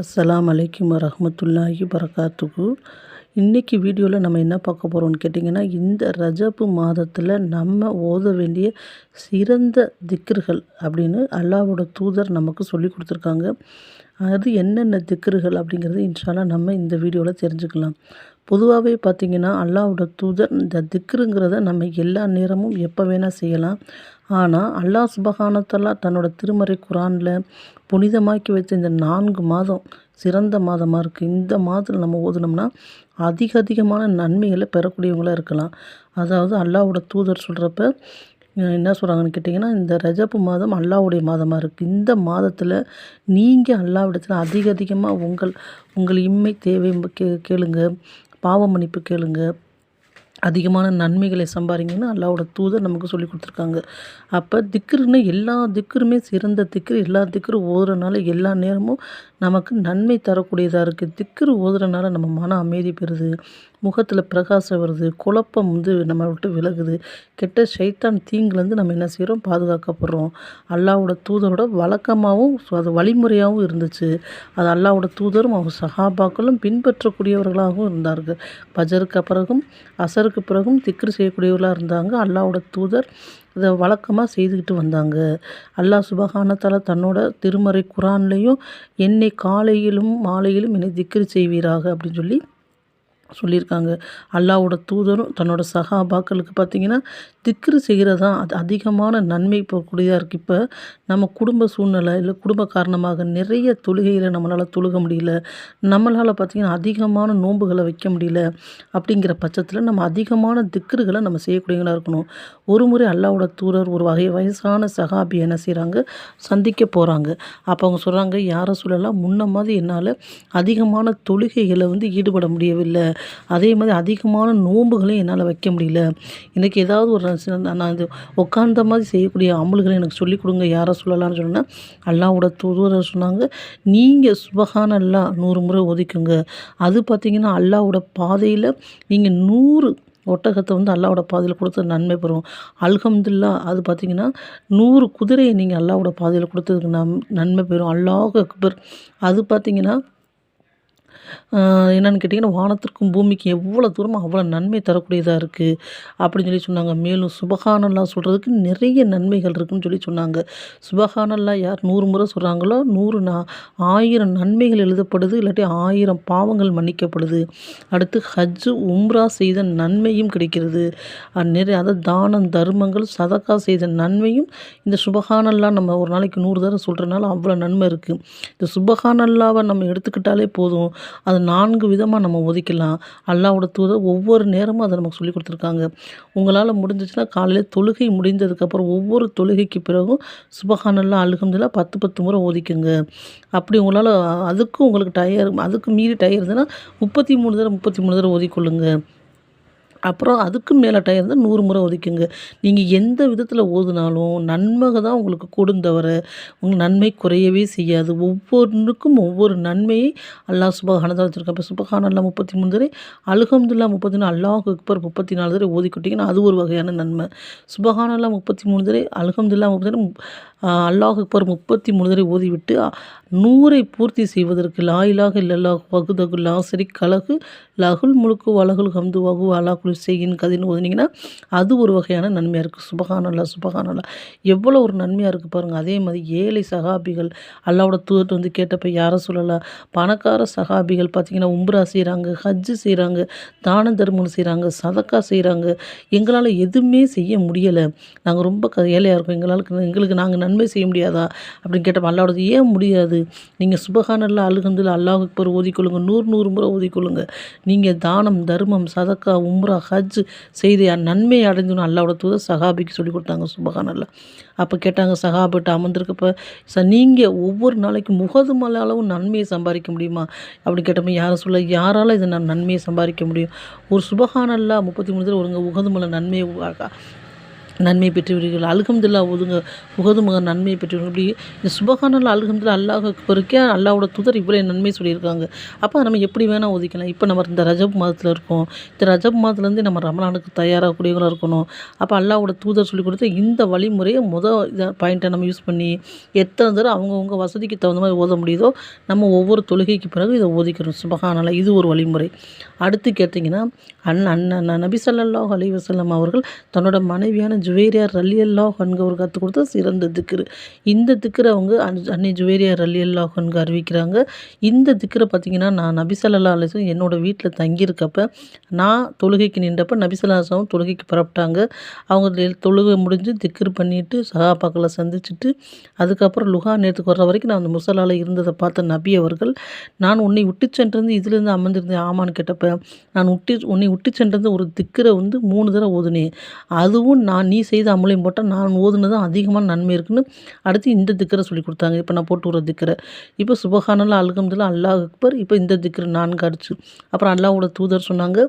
அஸ்லாம் அலைக்கும் வரமத்துல்லாஹி வரகாத்துக்கு இன்றைக்கி வீடியோவில் நம்ம என்ன பார்க்க போகிறோம்னு கேட்டிங்கன்னா இந்த ரஜப்பு மாதத்தில் நம்ம ஓத வேண்டிய சிறந்த திக்ருகள் அப்படின்னு அல்லாவோட தூதர் நமக்கு சொல்லி கொடுத்துருக்காங்க. அது என்னென்ன திக்ருகள் அப்படிங்கிறது இன்ஷால்லா நம்ம இந்த வீடியோவில் தெரிஞ்சுக்கலாம். பொதுவாகவே பார்த்திங்கன்னா அல்லாவோட தூதர் இந்த திக்ருங்கிறத நம்ம எல்லா நேரமும் எப்போ வேணால் செய்யலாம். ஆனால் அல்லாஹ் சுபஹானத்தல்லா தன்னோட திருமறை குரானில் புனிதமாக்கி வைத்த இந்த நான்கு மாதம் சிறந்த மாதமாக இருக்குது இந்த மாதத்தில் நம்ம ஓதுனோம்னா அதிக அதிகமான நன்மைகளை பெறக்கூடியவங்களாக இருக்கலாம். அதாவது அல்லாவோட தூதர் சொல்கிறப்ப என்ன சொல்கிறாங்கன்னு கேட்டிங்கன்னா இந்த ரஜப்பு மாதம் அல்லாஹ்வுடைய மாதமாக இருக்குது இந்த மாதத்தில் நீங்கள் அல்லாவிடத்தில் அதிக அதிகமாக உங்கள் உங்கள் இம்மை தேவை கே கேளுங்க. பாவ மன்னிப்பு கேளுங்க. அதிகமான நன்மைகளை சம்பாதிங்கன்னு அல்லாவோட தூதர் நமக்கு சொல்லி கொடுத்துருக்காங்க. அப்போ திக்ருன்னு எல்லா திக்ருமே சிறந்த திக்ரு. எல்லா திக்ரு ஓதுறனால எல்லா நேரமும் நமக்கு நன்மை தரக்கூடியதாக இருக்குது திக்ரு ஓதுறனால நம்ம மன அமைதி பெறுது. முகத்தில் பிரகாசம் வருது குழப்பம் வந்து நம்ம விட்டு விலகுது. கெட்ட சைத்தான் தீங்குலேருந்து நம்ம என்ன செய்கிறோம் பாதுகாக்கப்படுறோம். அல்லாவோட தூதரோட வழக்கமாகவும் அது வழிமுறையாகவும் இருந்துச்சு. அது அல்லாவோட தூதரும் அவங்க சஹாபாக்களும் பின்பற்றக்கூடியவர்களாகவும் இருந்தார்கள். பஜருக்கு பிறகும் அசருக்கு பிறகும் திக்ரு செய்யக்கூடியவர்களாக இருந்தாங்க. அல்லாவோட தூதர் இதை வழக்கமாக செய்துக்கிட்டு வந்தாங்க. அல்லாஹ் சுபகானத்தால் தன்னோட திருமறை குரான்லேயும் என்னை காலையிலும் மாலையிலும் என்னை திக்ரு செய்வீராக அப்படின்னு சொல்லி சொல்லியிருக்காங்க. அல்லாவோட தூதரும் தன்னோட சகாபாக்களுக்கு பார்த்திங்கன்னா திக்ரு செய்கிறது தான் அது அதிகமான நன்மை போகக்கூடியதாக இருக்குது இப்போ நம்ம குடும்ப சூழ்நிலை இல்லை குடும்ப காரணமாக நிறைய தொழுகையில் நம்மளால் தொழுக முடியல நம்மளால் பார்த்திங்கன்னா அதிகமான நோன்புகளை வைக்க முடியல அப்படிங்கிற பட்சத்தில் நம்ம அதிகமான திக்ருகளை நம்ம செய்யக்கூடியவங்களாக இருக்கணும். ஒரு முறை அல்லாவோட தூதர் ஒரு வகை வயசான சகாபி என்ன செய்கிறாங்க சந்திக்க போகிறாங்க அப்போ அவங்க சொல்கிறாங்க யாரை சொல்லலாம் முன்ன மாதிரி என்னால் அதிகமான தொழுகைகளை வந்து ஈடுபட முடியவில்லை. அதே மாதிரி அதிகமான நோன்புகளையும் என்னால் வைக்க முடியல. எனக்கு ஏதாவது ஒரு நான் இது உட்காந்த மாதிரி செய்யக்கூடிய அமல்களை எனக்கு சொல்லிக் கொடுங்க. யாரை சொல்லலாம்னு சொன்னால் அல்லாவோட தூதுவரை சொன்னாங்க நீங்கள் சுபகான அல்லா நூறு முறை ஒதுக்குங்க அது பார்த்திங்கன்னா அல்லாவோட பாதையில் நீங்கள் நூறு ஒட்டகத்தை வந்து அல்லாவோட பாதையில் கொடுத்து நன்மை பெறும். அல்ஹம்துல்லா அது பார்த்திங்கன்னா நூறு குதிரையை நீங்கள் அல்லாவோட பாதையில் கொடுத்ததுக்கு நம் நன்மை பெறும். அல்லாஹ் அக்பர். அது பார்த்திங்கன்னா என்னென்னு கேட்டிங்கன்னா வானத்திற்கும் பூமிக்கும் எவ்வளோ தூரமோ அவ்வளோ நன்மை தரக்கூடியதாக இருக்குது அப்படின்னு சொல்லி சொன்னாங்க. மேலும் சுபஹானல்லா சொல்கிறதுக்கு நிறைய நன்மைகள் இருக்குதுன்னு சொல்லி சொன்னாங்க. சுபஹானல்லா யார் நூறு முறை சொல்கிறாங்களோ நூறு நா ஆயிரம் நன்மைகள் எழுதப்படுது இல்லாட்டி ஆயிரம் பாவங்கள் மன்னிக்கப்படுது. அடுத்து ஹஜ்ஜு உம்ரா செய்த நன்மையும் கிடைக்கிறது. நிறைய அதாவது தானம் தர்மங்கள் சதக்கா செய்த நன்மையும் இந்த சுபஹானல்லா நம்ம ஒரு நாளைக்கு நூறு தடவை சொல்கிறனால அவ்வளோ நன்மை இருக்குது இந்த சுபகானல்லாவை நம்ம எடுத்துக்கிட்டாலே போதும். அது நான்கு விதமாக நம்ம ஒதுக்கலாம் அல்லாவோட தூதர் ஒவ்வொரு நேரமும் அதை நமக்கு சொல்லி கொடுத்துருக்காங்க. உங்களால் முடிஞ்சிச்சுன்னா காலையில் தொழுகை முடிந்ததுக்கப்புறம் ஒவ்வொரு தொழுகைக்கு பிறகும் சுபஹானல்லா அழுகம்துல பத்து பத்து முறை ஒதுக்குங்க அப்படி உங்களால் அதுக்கும் உங்களுக்கு டயர் அதுக்கு மீறி டயர் இருந்ததுன்னா முப்பத்தி மூணு தடவை முப்பத்தி மூணு தடவை ஒதுக்கொள்ளுங்க அப்புறம் அதுக்கும் மேலே டயர் தான் நூறு முறை ஒதுக்குங்க. நீங்கள் எந்த விதத்தில் ஓதுனாலும் நன்மை தான் உங்களுக்கு கூடும் தவிர உங்கள் நன்மை குறையவே செய்யாது. ஒவ்வொன்றுக்கும் ஒவ்வொரு நன்மையை அல்லாஹ் சுபஹானதாக வச்சுருக்கேன் இப்போ சுபஹானல்லா முப்பத்தி மூணு தடவை அல்ஹம்துல்லா முப்பத்தி நாலு அல்லாஹ் அக்பர் முப்பத்தி நாலு தடவை ஓதிக்கிட்டிங்கன்னா அது ஒரு வகையான நன்மை. சுபஹானல்லா முப்பத்தி மூணு தடவை அல்ஹம்துல்லா முப்பத்தி அல்லாஹ் அக்பர் முப்பத்தி மூணு தடவை ஓதிவிட்டு நூறை பூர்த்தி செய்வதற்கு லா இலாக இல்லல்லாஹ் வகுதகு லாசரி கலகு லகுல் முழுக்கு வலகுல் ஹம்து வகு அலா குல் செய்யின் கதின்னு ஓதுனீங்கன்னா அது ஒரு வகையான நன்மையாக இருக்குது சுபகானல்லா சுபகானல்லா எவ்வளோ ஒரு நன்மையாக இருக்குது பாருங்கள் அதே மாதிரி ஏழை சகாபிகள் அல்லாவோட தூதர்ட்டு வந்து கேட்டப்போ யாரை சொல்லலாம் பணக்கார சகாபிகள் பார்த்திங்கன்னா உம்ரா செய்கிறாங்க ஹஜ்ஜு செய்கிறாங்க தான தர்மம் செய்கிறாங்க சதக்கா செய்கிறாங்க எங்களால் எதுவுமே செய்ய முடியலை. நாங்கள் ரொம்ப க ஏழையாக இருக்கோம். எங்களால் எங்களுக்கு நாங்கள் நன்மை செய்ய முடியாதா? அப்படின்னு கேட்டப்போ அல்லாவோடது ஏன் முடியாது? நீங்கள் சுபகானல்ல அழுகந்தில் அல்லாஹ் அக்பர் ஓதிக்கொள்ளுங்க. நூறு நூறு முறை ஓதிக்கொள்ளுங்க. நீங்கள் தானம் தர்மம் சதக்கா உம்ரா ஹஜ் செய்து நன்மை அடைஞ்சுன்னு அல்லாவோட தூத சஹாபிக்கு சொல்லி கொடுத்தாங்க சுபகானல்ல. அப்போ கேட்டாங்க சஹாபிட்ட அமர்ந்திருக்கப்போ சார் நீங்கள் ஒவ்வொரு நாளைக்கு முகது மலை அளவு நன்மையை சம்பாதிக்க முடியுமா? அப்படின்னு கேட்டப்ப யாரை சொல்ல யாரால் இதை நான் நன்மையை சம்பாதிக்க முடியும்? ஒரு சுபகானல்லா முப்பத்தி மூணு தடவை ஒருங்க உகது மலை நன்மையை நன்மை பெற்றுவிடுவீர்கள் அல்ஹம்துலில்லா ஓதுங்க உகது முக நன்மையை பெற்றவர்கள். இப்படி இந்த சுபகானல் அல்ஹம்துலில்லா அல்லாஹ் பொறுக்கே அல்லாவோட தூதர் இவ்வளோ நன்மை சொல்லியிருக்காங்க. அப்போ நம்ம எப்படி வேணால் ஒதுக்கலாம். இப்போ நம்ம இந்த ரஜப் மாதத்தில் இருக்கோம். இந்த ரஜப் மாதத்துலேருந்து நம்ம ரமலானுக்கு தயாராகக்கூடியவங்களாக இருக்கணும். அப்போ அல்லாவோட தூதர் சொல்லி கொடுத்த இந்த வழிமுறையை முதல் இதை பாயிண்ட்டை நம்ம யூஸ் பண்ணி எத்தனை தடவை அவங்கவுங்க வசதிக்கு தகுந்த மாதிரி ஓத முடியுதோ நம்ம ஒவ்வொரு தொழுகைக்கு பிறகு இதை ஓதிக்கிறோம். சுபகானல இது ஒரு வழிமுறை. அடுத்து கேட்டிங்கன்னா அண்ணன் அண்ணன் நபி ஸல்லல்லாஹு அலி வசல்லம் அவர்கள் தன்னோட மனைவியான ஜுவேரியார் ரலியல்லா அன்ஹு அவர் கற்றுக் கொடுத்த சிறந்த திக்ரு. இந்த திக்கரை அவங்க அன்னை ஜுவேரியார் ரலியல்லா ஹன்கு அறிவிக்கிறாங்க. இந்த திக்கரை பார்த்திங்கன்னா நான் நபிசல்லா அலிசம் என்னோடய வீட்டில் தங்கியிருக்கப்ப நான் தொழுகைக்கு நின்றப்ப நபி தொழுகைக்கு புறப்பட்டாங்க. அவங்க தொழுகை முடிஞ்சு திக்ரு பண்ணிவிட்டு சகாபாக்களை சந்திச்சுட்டு அதுக்கப்புறம் லுஹா நேரத்துக்கு வர்ற வரைக்கும் நான் அந்த முசலால் இருந்ததை பார்த்த நபி அவர்கள் நான் உன்னை விட்டு சென்றிருந்து இதிலிருந்து அமர்ந்திருந்தேன் ஆமான்னு கேட்டப்ப நான் விட்டு உன்னை விட்டு சென்றிருந்து ஒரு திக்கரை வந்து மூணு தடவை ஓதுனேன். அதுவும் நான் நீ நீ செய்த அமலையும் போட்டால் நான் ஓதுனது அதிகமான நன்மை இருக்குன்னு அடுத்து இந்த திக்கரை சொல்லி கொடுத்தாங்க. இப்போ நான் போட்டு விட்ற திக்கரை. இப்போ சுபஹானல்லா அல்ஹம்துலில்லா அல்லாஹ் அக்பர் இப்போ இந்த திக்கரை நான்கு அடிச்சு. அப்புறம் அல்லாவோட தூதர் சொன்னாங்க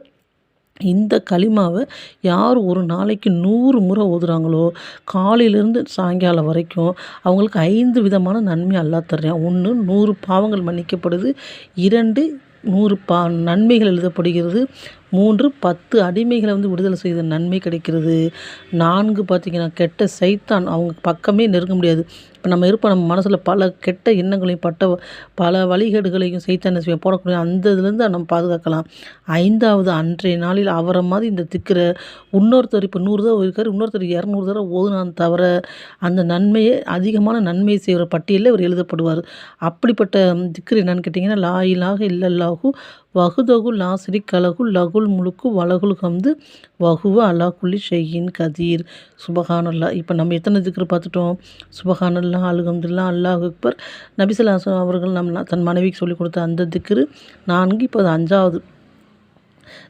இந்த களிமாவை யார் ஒரு நாளைக்கு நூறு முறை ஓதுறாங்களோ காலையிலேருந்து சாயங்காலம் வரைக்கும் அவங்களுக்கு ஐந்து விதமான நன்மை அல்லாஹ் தர்றேன். ஒன்று நூறு பாவங்கள் மன்னிக்கப்படுது. இரண்டு நூறு பா நன்மைகள் எழுதப்படுகிறது. மூன்று பத்து அடிமைகளை வந்து விடுதலை செய்த நன்மை கிடைக்கிறது. நான்கு பார்த்திங்கன்னா கெட்ட சைத்தான் அவங்க பக்கமே நெருங்க முடியாது. இப்போ நம்ம இருப்போம் நம்ம மனசில் பல கெட்ட எண்ணங்களையும் பட்ட பல வழிகேடுகளையும் சைத்தான செய்ய போடக்கூடிய அந்த இதுலேருந்து நம்ம பாதுகாக்கலாம். ஐந்தாவது அன்றைய நாளில் அவரை மாதிரி இந்த திக்கிற இன்னொருத்தர் இப்போ நூறு தடவை இருக்கார் இன்னொருத்தர் இரநூறு தடவை ஓதுனான் தவிர அந்த நன்மையை அதிகமான நன்மையை செய்கிற பட்டியலில் இவர் எழுதப்படுவார். அப்படிப்பட்ட திக்கர் என்னன்னு கேட்டிங்கன்னா லா இலாக இல்லல்லாஹு வகுதகு லாசிரி கலகு லகுல் முழுக்கு வலகுல் ஹம்து வகுவ அல்லா குல்லி ஷெய்யின் கதீர். சுபஹானல்லா. இப்போ நம்ம எத்தனை திக்ரு பார்த்துட்டோம்? சுபஹானல்லா அல்ஹம்துல்லா அல்லாஹ் அக்பர். நபிசல்லாசன் அவர்கள் நம்ம தன் மனைவிக்கு சொல்லிக் கொடுத்த அந்த திக்ரு. நான்கு இப்போ அது அஞ்சாவது.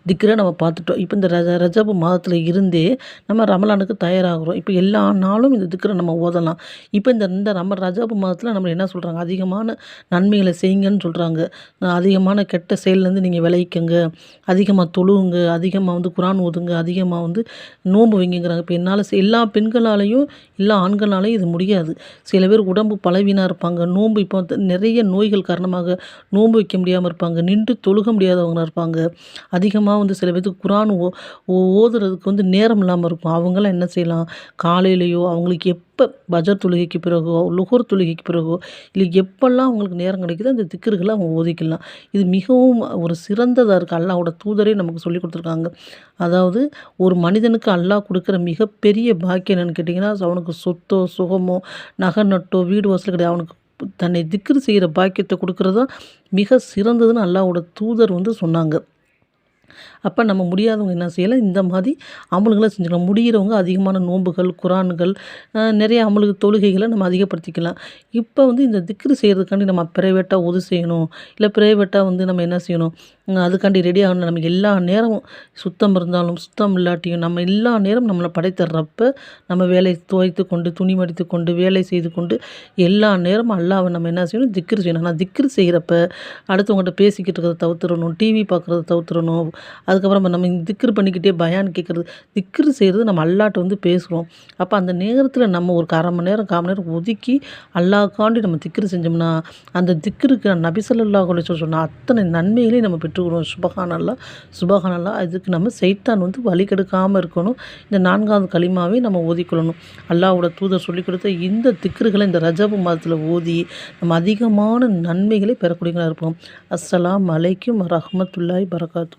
திக்ரை நம்ம பார்த்துட்டோம். இப்போ இந்த ரஜ ரஜபு மாதத்தில் இருந்தே நம்ம ரமலானுக்கு தயாராகிறோம். இப்போ எல்லா நாளும் இந்த திக்கரை நம்ம ஓதலாம். இப்போ இந்த இந்த நம்ம ரஜபு மாதத்தில் நம்ம என்ன சொல்கிறாங்க அதிகமான நன்மைகளை செய்யுங்கன்னு சொல்கிறாங்க அதிகமான கெட்ட செயல்லேருந்து நீங்கள் விளைவிக்கங்க அதிகமாக தொழுவுங்க. அதிகமாக வந்து குரான் ஓதுங்க. அதிகமாக வந்து நோன்பு வைங்கிறாங்க இப்போ என்னால் எல்லா பெண்களாலையும் எல்லா ஆண்களாலையும் இது முடியாது. சில பேர் உடம்பு பலவீனாக இருப்பாங்க. நோன்பு இப்போ நிறைய நோய்கள் காரணமாக நோன்பு வைக்க முடியாமல் இருப்பாங்க. நின்று தொழுக முடியாதவங்க இருப்பாங்க. அதிகமாக வந்து சில பேர்த்துக்கு குரான் ஓ ஓ- ஓதுறதுக்கு வந்து நேரம் இல்லாமல் இருக்கும். அவங்களாம் என்ன செய்யலாம்? காலையிலையோ அவங்களுக்கு எப்போ பஜர் தொழுகைக்கு பிறகோ லுகோர் தொழுகைக்கு பிறகோ இல்லை எப்பெல்லாம் அவங்களுக்கு நேரம் கிடைக்குதோ அந்த திக்கர்களை அவங்க ஓதிக்கலாம். இது மிகவும் ஒரு சிறந்ததாக இருக்குது அல்லாவோட தூதரே நமக்கு சொல்லி கொடுத்துருக்காங்க. அதாவது ஒரு மனிதனுக்கு அல்லாஹ் கொடுக்குற மிகப்பெரிய பாக்கியம் என்னென்னு கேட்டிங்கன்னா அவனுக்கு சொத்தோ சுகமோ நகை நட்டோ வீடு வசதி கிடையாது. அவனுக்கு தன்னை திக்ரு செய்கிற பாக்கியத்தை கொடுக்குறது தான் மிக சிறந்ததுன்னு அல்லாவோட தூதர் வந்து சொன்னாங்க. அப்போ நம்ம முடியாதவங்க என்ன செய்யலாம் இந்த மாதிரி அமல்களை செஞ்சுக்கலாம் முடிகிறவங்க அதிகமான நோன்புகள் குரான்கள் நிறைய அமலுக்கு தொழுகைகளை நம்ம அதிகப்படுத்திக்கலாம். இப்போ வந்து இந்த திக்ரு செய்கிறதுக்காண்டி நம்ம ப்ரைவேட்டாக உதவி செய்யணும். இல்லை ப்ரைவேட்டாக வந்து நம்ம என்ன செய்யணும்? அதுக்காண்டி ரெடி ஆகணும். நம்ம எல்லா நேரமும் சுத்தம் இருந்தாலும் சுத்தம் இல்லாட்டியும் நம்ம எல்லா நேரம் நம்மளை படைத்தர்றப்ப நம்ம வேலை துவைத்து கொண்டு துணி மடித்து கொண்டு வேலை செய்து கொண்டு எல்லா நேரமும் அல்லாவை நம்ம என்ன செய்யணும்? திக்ரு செய்யணும். ஆனால் திக்ரு செய்கிறப்ப அடுத்தவங்கள்ட்ட பேசிக்கிட்டு இருக்கிறத தவிர்த்துறணும் டிவி பார்க்குறத தவிர்த்துடணும். அதுக்கப்புறம் நம்ம திக்ரு பண்ணிக்கிட்டே பயான் கேட்குறது திக்ரு செய்கிறது நம்ம அல்லாட்ட வந்து பேசுகிறோம் அப்போ அந்த நேரத்தில் நம்ம ஒரு அரை மணி நேரம் கால் மணி நேரம் ஒதுக்கி அல்லாக்காண்டி நம்ம திக்ரு செஞ்சோம்னா அந்த திக்ருக்கு நபிசல்லா கொலை சொன்னால் அத்தனை நன்மைகளையும் நம்ம பெற்றுக்கிறோம் சுபகானல்லா சுபகானல்லா அதுக்கு நம்ம சைத்தான் வந்து வழி கெடுக்காமல் இருக்கணும். இந்த நான்காவது களிமாவே நம்ம ஓதிக்கொள்ளணும். அல்லாவோட தூதர் சொல்லிக் கொடுத்த இந்த திக்ருகளை இந்த ரஜபு மாதத்தில் ஓதி நம்ம அதிகமான நன்மைகளை பெறக்கூடியவங்களாக இருப்போம். அஸ்ஸலாம் அலைக்கும் ரஹமத்துல்லாய் பரகாத்து